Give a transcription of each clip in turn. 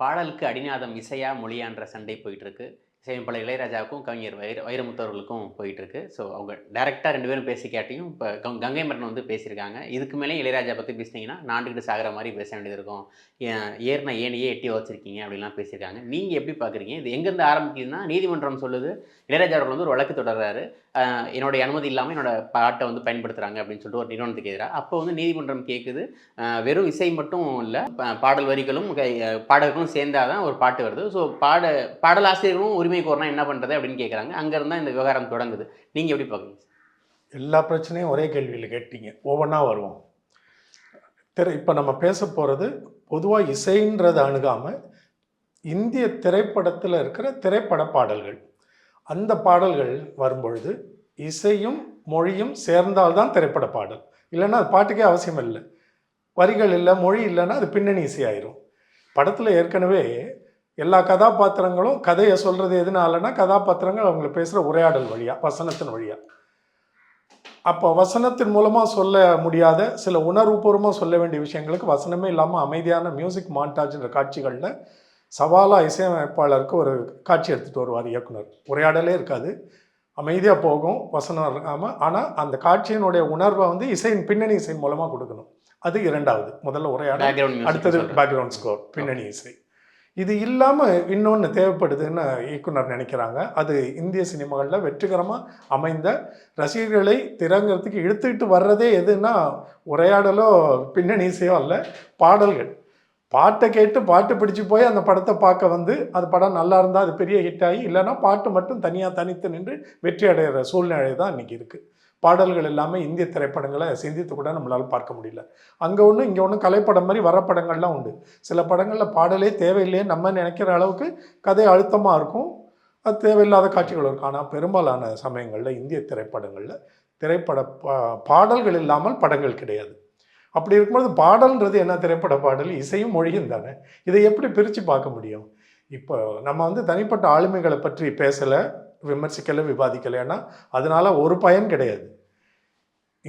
பாடலுக்கு அடிநாதம் இசையா மொழியான்ற சண்டை போயிட்டுருக்கு இருக்கு இசையமைப்பாளர் இளையராஜாவுக்கும் கவிஞர் வைர வைரமுத்தவர்களுக்கும் போயிட்டுருக்கு. ஸோ அவங்க டேரெக்டாக ரெண்டு பேரும் பேசி கேட்டையும் இப்போ கங்கை மரணம் வந்து பேசியிருக்காங்க. இதுக்கு மேலே இளையராஜா பற்றி பேசினீங்கன்னா நாண்டுக்கிட்டு சாகிற மாதிரி பேச வேண்டியது இருக்கும். ஏன் ஏறின ஏனையே எட்டி வச்சிருக்கீங்க அப்படிலாம் பேசியிருக்காங்க. நீங்கள் எப்படி பார்க்குறீங்க இது எங்கேருந்து ஆரம்பிக்குதுன்னா நீதிமன்றம் சொல்லுது இளையராஜா அவர்கள் வந்து ஒரு வழக்கு தொடர்றாரு. என்னோடய என்னுடைய அனுமதி இல்லாமல் என்னோட பாட்டை வந்து பயன்படுத்துகிறாங்க அப்படின்னு சொல்லிட்டு ஒரு நிறுவனத்துக்கு எதிராக அப்போ வந்து நீதிமன்றம் கேட்குது வெறும் இசை மட்டும் இல்லை பாடல் வரிகளும் கை- பாடல்களும் சேர்ந்தாதான் ஒரு பாட்டு வருது. ஸோ பாட பாடலாசிரியர்களும் உரிமை கோரனா என்ன பண்ணுறது அப்படின்னு கேட்குறாங்க அங்கேருந்து இந்த விவகாரம் தொடங்குது. நீங்கள் எப்படி பார்க்குறீங்க எல்லா பிரச்சனையும் ஒரே கேள்வியில் கேட்டீங்க. ஒவ்வொன்றா வருவோம். திரை இப்போ நம்ம பேச போகிறது பொதுவாக இசைன்றதை அணுகாமல் இந்திய திரைப்படத்தில் இருக்கிற திரைப்பட பாடல்கள். அந்த பாடல்கள் வரும்பொழுது இசையும் மொழியும் சேர்ந்தால்தான் திரைப்பட பாடல். இல்லைன்னா அது பாட்டுக்கே அவசியம் இல்லை. வரிகள் இல்லை மொழி இல்லைன்னா அது பின்னணி இசையாயிரும். படத்தில் ஏற்கனவே எல்லா கதாபாத்திரங்களும் கதையை சொல்கிறது எதனாலனா கதாபாத்திரங்கள் அவங்க பேசுகிற உரையாடல் வழியாக வசனத்தின் வழியாக அப்போ வசனத்தின் மூலமாக சொல்ல முடியாத சில உணர்வுபூர்வமாக சொல்ல வேண்டிய விஷயங்களுக்கு வசனமே இல்லாமல் அமைதியான மியூசிக் மாண்டாஜ்ன்ற காட்சிகளில் சவாலாக இசையமைப்பாளருக்கு ஒரு காட்சி எடுத்துகிட்டு வருவார் இயக்குனர். உரையாடலே இருக்காது. அமைதியாக போகும் வசனம் இருக்காமல் ஆனால் அந்த காட்சியினுடைய உணர்வை வந்து இசையின் பின்னணி இசையின் மூலமாக கொடுக்கணும். அது இரண்டாவது. முதல்ல உரையாடல் அடுத்தது பேக்ரவுண்ட் ஸ்கோர் பின்னணி இசை. இது இல்லாமல் இன்னொன்று தேவைப்படுதுன்னு இயக்குனர் நினைக்கிறாங்க. அது இந்திய சினிமாகளில் வெற்றிகரமாக அமைந்த ரசிகர்களை திறங்கிறதுக்கு இழுத்துக்கிட்டு வர்றதே எதுன்னா உரையாடலோ பின்னணி இசையோ அல்ல பாடல்கள். பாட்டை கேட்டு பாட்டு பிடிச்சி போய் அந்த படத்தை பார்க்க வந்து அது படம் நல்லா இருந்தால் அது பெரிய ஹிட் ஆகி இல்லைன்னா பாட்டு மட்டும் தனியாக தனித்து நின்று வெற்றி அடைகிற சூழ்நிலை தான் இன்றைக்கி இருக்குது பாடல்கள் எல்லாமே இந்திய திரைப்படங்களை சிந்தித்து கூட நம்மளால் பார்க்க முடியல. அங்கே ஒன்று இங்கே ஒன்று கலைப்படம் மாதிரி வர படங்கள்லாம் உண்டு. சில படங்களில் பாடலே தேவையில்லையே நம்ம நினைக்கிற அளவுக்கு கதை அழுத்தமாக இருக்கும். அது தேவையில்லாத காட்சிகள் இருக்கும். ஆனால் பெரும்பாலான சமயங்களில் இந்திய திரைப்படங்களில் திரைப்பட பா பாடல்கள் இல்லாமல் படங்கள் கிடையாது. அப்படி இருக்கும்போது பாடல்ன்றது என்ன? திரைப்பட பாடல் இசையும் மொழியும் தானே. இதை எப்படி பிரித்து பார்க்க முடியும்? இப்போ நம்ம வந்து தனிப்பட்ட ஆளுமைகளை பற்றி பேசலை விமர்சிக்கலை விவாதிக்கலை. ஏன்னா அதனால் ஒரு பயன் கிடையாது.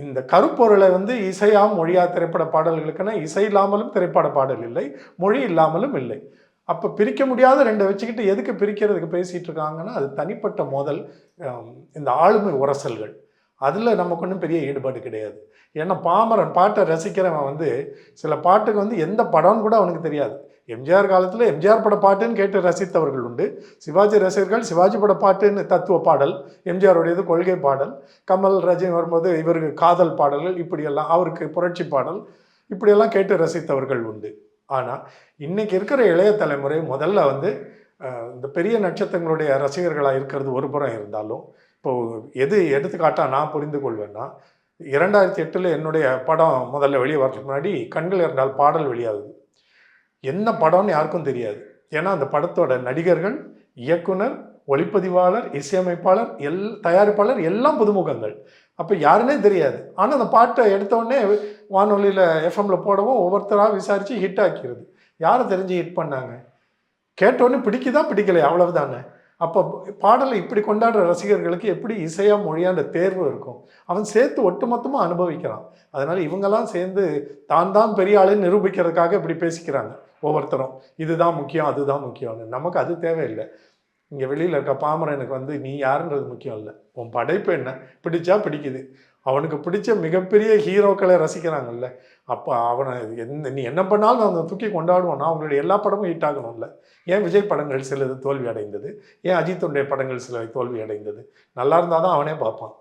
இந்த கருப்பொருளை வந்து இசையா மொழியா திரைப்பட பாடல்களுக்குன்னா இசை இல்லாமலும் திரைப்பட பாடல் இல்லை மொழி இல்லாமலும் இல்லை. அப்போ பிரிக்க முடியாத ரெண்டை வச்சுக்கிட்டு எதுக்கு பிரிக்கிறதுக்கு பேசிகிட்டு இருக்காங்கன்னா அது தனிப்பட்ட மோதல் இந்த ஆளுமை உரசல்கள். அதில் நமக்கு ஒன்றும் பெரிய ஈடுபாடு கிடையாது. ஏன்னா பாமரன் பாட்டை ரசிக்கிறவன் வந்து சில பாட்டுக்கு வந்து எந்த படம்னு கூட அவனுக்கு தெரியாது. எம்ஜிஆர் காலத்தில் எம்ஜிஆர் பட பாட்டுன்னு கேட்டு ரசித்தவர்கள் உண்டு. சிவாஜி ரசிகர்கள் சிவாஜி பட பாட்டுன்னு தத்துவ பாடல் எம்ஜிஆருடையது கொள்கை பாடல் கமல் ரஜினி வரும்போது இவருக்கு காதல் பாடல்கள் இப்படியெல்லாம் அவருக்கு புரட்சி பாடல் இப்படியெல்லாம் கேட்டு ரசித்தவர்கள் உண்டு. ஆனால் இன்றைக்கி இருக்கிற இளைய தலைமுறை முதல்ல வந்து இந்த பெரிய நட்சத்திரங்களுடைய ரசிகர்களாக இருக்கிறது ஒரு புறம் இருந்தாலும் இப்போது எது எடுத்துக்காட்டாக நான் புரிந்து கொள்வேன்னா இரண்டாயிரத்தி எட்டில் என்னுடைய படம் முதல்ல வெளியே வரதுக்கு முன்னாடி கண்கள் இருந்தால் பாடல் வெளியாகுது. என்ன படம்னு யாருக்கும் தெரியாது. ஏன்னா அந்த படத்தோட நடிகர்கள் இயக்குனர் ஒளிப்பதிவாளர் இசையமைப்பாளர் எல் தயாரிப்பாளர் எல்லாம் புதுமுகங்கள். அப்போ யாருன்னே தெரியாது. ஆனால் அந்த பாட்டை எடுத்தோடனே வானொலியில் எஃப்எம்ல போடவும் ஒவ்வொருத்தராக விசாரித்து ஹிட் ஆக்கிடுது யாரை தெரிஞ்சு ஹிட் பண்ணாங்க? கேட்டோன்னே பிடிக்குதா பிடிக்கலை அவ்வளவு தானே அப்போ பாடலை இப்படி கொண்டாடுற ரசிகர்களுக்கு எப்படி இசையாக மொழியான்ற தேர்வு இருக்கும்? அவன் சேர்த்து ஒட்டுமொத்தமாக அனுபவிக்கிறான். அதனால் இவங்கெல்லாம் சேர்ந்து தான் தான் பெரிய ஆளுன்னு நிரூபிக்கிறதுக்காக இப்படி பேசிக்கிறாங்க. ஒவ்வொருத்தரும் இதுதான் முக்கியம் அதுதான் முக்கியம்னு நமக்கு அது தேவையில்லை. இங்கே வெளியில் இருக்க பாமரனுக்கு வந்து நீ யாருன்றது முக்கியம் இல்லை. உன் படைப்பு என்ன? பிடிச்சா பிடிக்குது. அவனுக்கு பிடிச்ச மிகப்பெரிய ஹீரோக்களை ரசிக்கிறாங்கல்ல. அப்போ அவனை எந்த நீ என்ன பண்ணாலும் அவனை தூக்கி கொண்டாடுவான்னா அவங்களுடைய எல்லா படமும் ஹிட் ஆகணும்ல. ஏன் விஜய் படங்கள் சிலது தோல்வி அடைந்தது? ஏன் அஜித்துடைய படங்கள் சில தோல்வி அடைந்தது? நல்லா இருந்தால் தான் அவனே பார்ப்பான்.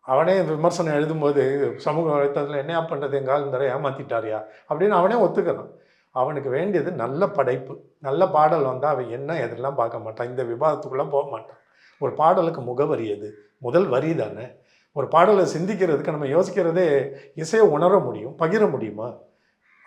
அவனே விமர்சனம் எழுதும்போது சமூக வலைத்தளத்தில் என்னையா பண்ணுறது எங்கால் இந்த ஏமாற்றிட்டாரியா அப்படின்னு அவனே ஒத்துக்கிறான். அவனுக்கு வேண்டியது நல்ல படைப்பு. நல்ல பாடல் வந்தால் அவன் என்ன எதெல்லாம் பார்க்க மாட்டான். இந்த விவாதத்துக்குள்ளே போக மாட்டான். ஒரு பாடலுக்கு முகவரி எது? முதல் வரி தானே. ஒரு பாடலை சிந்திக்கிறதுக்கு நம்ம யோசிக்கிறதே இசையை உணர முடியும் பகிர முடியுமா?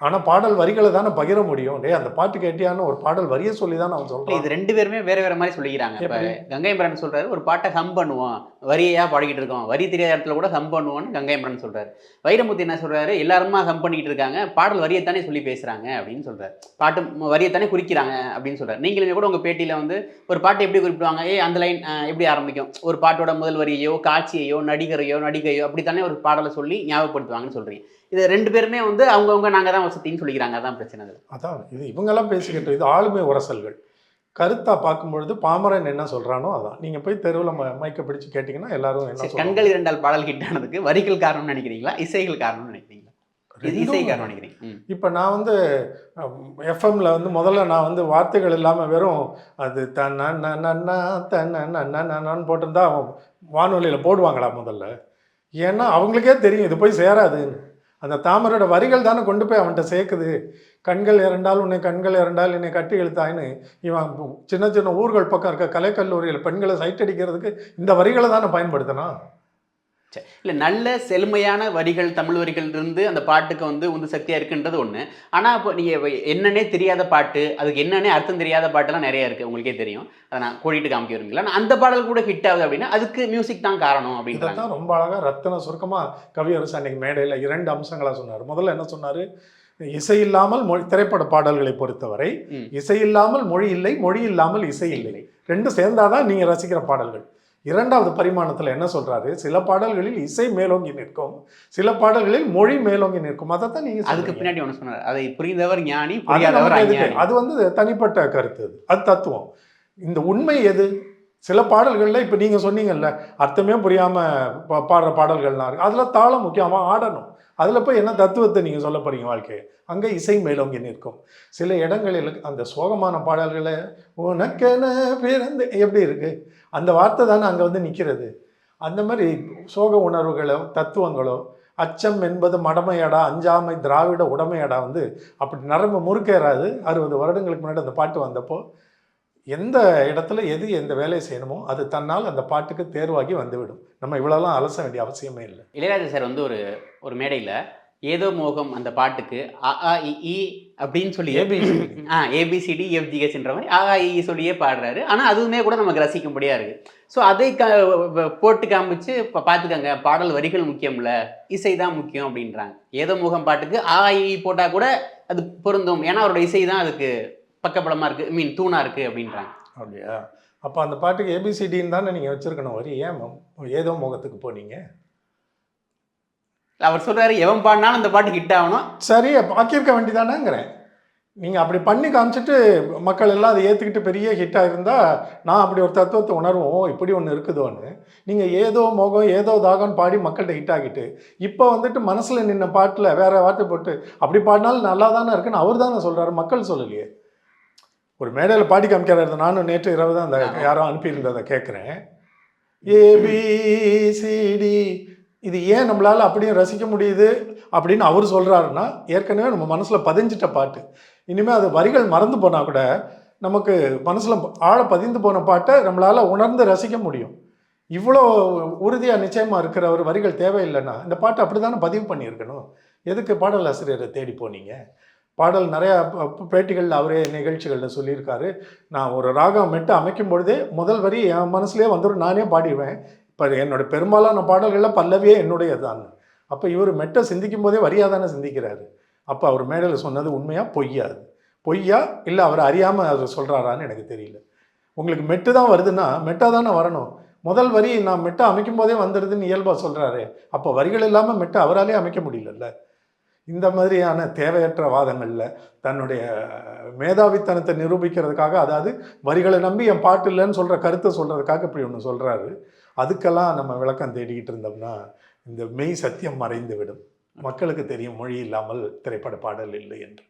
ஆனால் பாடல் வரிகளை தானே பகிர முடியும். டேய் அந்த பாட்டு கேட்டியான்னு ஒரு பாடல் வரியை சொல்லி தான் அவன் சொல்கிறான் இது ரெண்டு பேருமே வேற வேற மாதிரி சொல்லிக்கிறாங்க. இப்ப எப்படி? கங்கைமரன் சொல்றாரு ஒரு பாட்டை ஹம் பண்ணுவோம் வரியா பாடிக்கிட்டு இருக்கோம் வரி தெரியாத இடத்துல கூட ஹம் பண்ணுவோம்னு கங்கைமரன் சொல்றாரு. வைரமுத்து என்ன சொல்றாரு? எல்லாருமா ஹம் பண்ணிக்கிட்டு இருக்காங்க. பாடல் வரியத்தானே சொல்லி பேசுறாங்க அப்படின்னு சொல்றாரு. பாட்டு வரியத்தானே குறிக்கிறாங்க அப்படின்னு சொல்றாரு. நீங்களுமே கூட உங்க பேட்டியில வந்து ஒரு பாட்டை எப்படி குறிப்பிடுவாங்க? ஏ அந்த லைன் எப்படி ஆரம்பிக்கும்? ஒரு பாட்டோட முதல் வரியையோ காட்சியையோ நடிகரையோ நடிகையோ அப்படித்தானே ஒரு பாடலை சொல்லி ஞாபகப்படுத்துவாங்கன்னு சொல்றீங்க. இது ரெண்டு பேருமே வந்து அவங்கவுங்க நாங்கள் தான் வசதின்னு சொல்லிக்கிறாங்க. அதான் பிரச்சனை அதான் இது இவங்கெல்லாம் பேசிக்கிட்டு இது ஆளுமை உரசல்கள். கருத்தா பார்க்கும்பொழுது பாமரன் என்ன சொல்றானோ அதான். நீங்க போய் தெருவில் மைக்க பிடிச்சு கேட்டீங்கன்னா எல்லாரும் என்ன கண்கள் இரண்டால் பாடல் ஹிட் ஆனதுக்கு வரிகள் காரணம்னு நினைக்கிறீங்களா? இசைகள் காரணம்னு நினைக்கிறீங்களா? இசை காரணம் நினைக்கிறீங்க. ம். இப்போ நான் வந்து எஃப்எம்ல வந்து முதல்ல நான் வந்து வார்த்தைகள் இல்லாமல் வெறும் அது தன்னா நன்னா தன்னா நன்னான்னு போட்டிருந்தா வானொலியில் போடுவாங்களா முதல்ல? ஏன்னா அவங்களுக்கே தெரியும் இது போய் சேராதுன்னு. அந்த தாமரோட வரிகள் தானே கொண்டு போய் அவன்கிட்ட சேர்க்குது. கண்கள் இரண்டால் உன்னை கண்கள் இரண்டால் என்னை கட்டி இழுத்தாயின்னு இவன் சின்ன சின்ன ஊர்கள் பக்கம் இருக்க கலைக்கல்லூரியில் பெண்களை சைட் அடிக்கிறதுக்கு இந்த வரிகளை தானே பயன்படுத்தினான்? சரி. இல்ல நல்ல செழுமையான வரிகள் தமிழ் வரிகள் இருந்து அந்த பாட்டுக்கு வந்து உந்து சக்தியா இருக்குன்றது ஒண்ணு. ஆனா இப்போ நீங்க வ- என்னன்னே தெரியாத பாட்டு அதுக்கு என்னன்னே அர்த்தம் தெரியாத பாட்டெல்லாம் நிறைய இருக்கு உங்களுக்கே தெரியும். அதை நான் கோடிட்டு காமிக்க விரும்பல ஆனா அந்த பாடல் கூட ஹிட் ஆகுது அப்படின்னா அதுக்கு மியூசிக் தான் காரணம் அப்படின்றாங்க. இதைத்தான் ரொம்ப அழகா ரத்தின சுருக்கமா கவியரசு அன்னைக்கு மேடையில் இரண்டு அம்சங்களா சொன்னார். முதல்ல என்ன சொன்னாரு? இசை இல்லாமல் மொழி திரைப்பட பாடல்களை பொறுத்தவரை. இசை இல்லாமல் மொழி இல்லை மொழி இல்லாமல் இசை இல்லை. ரெண்டும் சேர்ந்தாதான் நீங்க ரசிக்கிற பாடல்கள். இரண்டாவது பரிமாணத்துல என்ன சொல்றாரு? சில பாடல்களில் இசை மேலோங்கி நிற்கும் சில பாடல்களில் மொழி மேலோங்கி நிற்கும். அதைத்தான் நீங்க அதுக்கு சொல்றீங்க. பின்னாடி சொன்னார். அதை புரிந்தவர் ஞானி அது அது வந்து தனிப்பட்ட கருத்து அது. அது தத்துவம். இந்த உண்மை எது? சில பாடல்கள்ல இப்ப நீங்க சொன்னீங்கல்ல அர்த்தமே புரியாம பாடுற பாடல்கள்லாம் இருக்கு. அதுல தாளம் முக்கியமா ஆடணும். அதுல போய் என்ன தத்துவத்தை நீங்க சொல்ல போறீங்க வாழ்க்கையை? அங்க இசை மேலோங்கி நிற்கும். சில இடங்களில் அந்த சோகமான பாடல்களை உனக்கென பிறந்து எப்படி இருக்கு? அந்த வார்த்தை தானே அங்கே வந்து நிற்கிறது அந்த மாதிரி சோக உணர்வுகளோ தத்துவங்களோ அச்சம் என்பது மடமையடா அஞ்சாமை திராவிட உடமையடா வந்து அப்படி நரம்பு முறுக்கேறாது. அறுபது வருடங்களுக்கு முன்னாடி அந்த பாட்டு வந்தப்போ எந்த இடத்துல எது எந்த வேலையை செய்யணுமோ அது தன்னால் அந்த பாட்டுக்கு தேர்வாகி வந்துவிடும். நம்ம இவ்வளோலாம் அலச வேண்டிய அவசியமே இல்லை. இளையராஜா சார் வந்து ஒரு ஒரு மேடையில் ஏதோ மோகம் அந்த பாட்டுக்கு அ ஆ இ அப்படின்னு சொல்லி ஏபிசி ஆ ஏபிசிடி எஃப்ஜிஹெச்ன்ற மாதிரி ஆ இ சொல்லியே பாடுறாரு. ஆனால் அதுவுமே கூட நமக்கு ரசிக்கும்படியா இருக்கு. ஸோ அதை க போட்டு காமிச்சு இப்போ பார்த்துக்கங்க பாடல் வரிகள் முக்கியம்ல இசை தான் முக்கியம் அப்படின்றாங்க. ஏதோ முகம் பாட்டுக்கு ஆ இ போட்டால் கூட அது பொருந்தும். ஏன்னா அவரோட இசை தான் அதுக்கு பக்கபலமாக இருக்கு ஐ மீன் தூணா இருக்கு அப்படின்றாங்க. அப்படியா? அப்போ அந்த பாட்டுக்கு ஏபிசிடின்னு தானே நீங்கள் வச்சுருக்கணும் வரி. ஏன் ஏதோ முகத்துக்கு போனீங்க? அவர் சொல்றாரு எவன் பாடினாலும் அந்த பாட்டு ஹிட் ஆகணும். சரி ஆக்கியிருக்க வேண்டியதானேங்கிறேன். நீங்கள் அப்படி பண்ணி காமிச்சிட்டு மக்கள் எல்லாம் அதை ஏற்றுக்கிட்டு பெரிய ஹிட்டாக இருந்தால் நான் அப்படி ஒரு தத்துவத்தை உணர்வோம் இப்படி ஒன்று இருக்குதோன்னு. நீங்கள் ஏதோ மோகம் ஏதோ தாகம்னு பாடி மக்கள்கிட்ட ஹிட் ஆகிட்டு இப்போ வந்துட்டு மனசில் நின்ன பாட்டில் வேற வார்த்தை போட்டு அப்படி பாடினாலும் நல்லா தானே இருக்குன்னு அவர் தானே சொல்கிறாரு மக்கள் சொல்லலையே. ஒரு மேடையில் பாடி காமிக்கிறாரு நானும் நேற்று இரவு தான் அந்த. யாரோ அனுப்பியிருந்ததை கேட்குறேன் ஏபிசிடி இது ஏன் நம்மளால் அப்படியும் ரசிக்க முடியுது அப்படின்னு அவர் சொல்கிறாருன்னா ஏற்கனவே நம்ம மனசில் பதிஞ்சிட்ட பாட்டு. இனிமேல் அது வரிகள் மறந்து போனால் கூட நமக்கு மனசில் ஆழ பதிந்து போன பாட்டை நம்மளால் உணர்ந்து ரசிக்க முடியும். இவ்வளோ உறுதியாக நிச்சயமாக இருக்கிற ஒரு வரிகள் தேவையில்லைன்னா இந்த பாட்டை அப்படி தானே பதிவு பண்ணியிருக்கணும்? எதுக்கு பாடல் ஆசிரியரை தேடி போனீங்க? பாடல் நிறையா பேட்டிகளில் அவரே நிகழ்ச்சிகளில் சொல்லியிருக்காரு. நான் ஒரு ராகம் மெட்டு அமைக்கும் பொழுதே முதல் வரி என் மனசுலேயே வந்துடும் நானே பாடிடுவேன். இப்போ என்னோட பெரும்பாலான பாடல்களில் பல்லவியே என்னுடையது தான் அப்போ இவர் மெட்டை சிந்திக்கும் போதே வரியாக தானே சிந்திக்கிறாரு. அப்போ அவர் மேடையில் சொன்னது உண்மையாக பொய்யா அது பொய்யா இல்லை அவர் அறியாமல் அவர் சொல்கிறாரான்னு எனக்கு தெரியல. உங்களுக்கு மெட்டு தான் வருதுன்னா மெட்டாக தானே வரணும். முதல் வரி நான் மெட்டை அமைக்கும் போதே வந்துடுதுன்னு இயல்பாக சொல்கிறாரு அப்போ வரிகள் இல்லாமல் மெட்டை அவராலே அமைக்க முடியலல்ல? இந்த மாதிரியான தேவையற்ற வாதங்களில் தன்னுடைய மேதாவித்தனத்தை நிரூபிக்கிறதுக்காக அதாவது வரிகளை நம்பி என் பாட்டு இல்லைன்னு சொல்கிற கருத்தை சொல்கிறதுக்காக இப்படி ஒன்று சொல்கிறாரு அதுக்கெல்லாம் நம்ம விளக்கம் தேடிக்கிட்டு இருந்தோம்னா இந்த மெய் சத்தியம் மறைந்து விடும் மக்களுக்கு தெரியும் மொழி இல்லாமல் திரைப்பட பாடல் இல்லை என்று.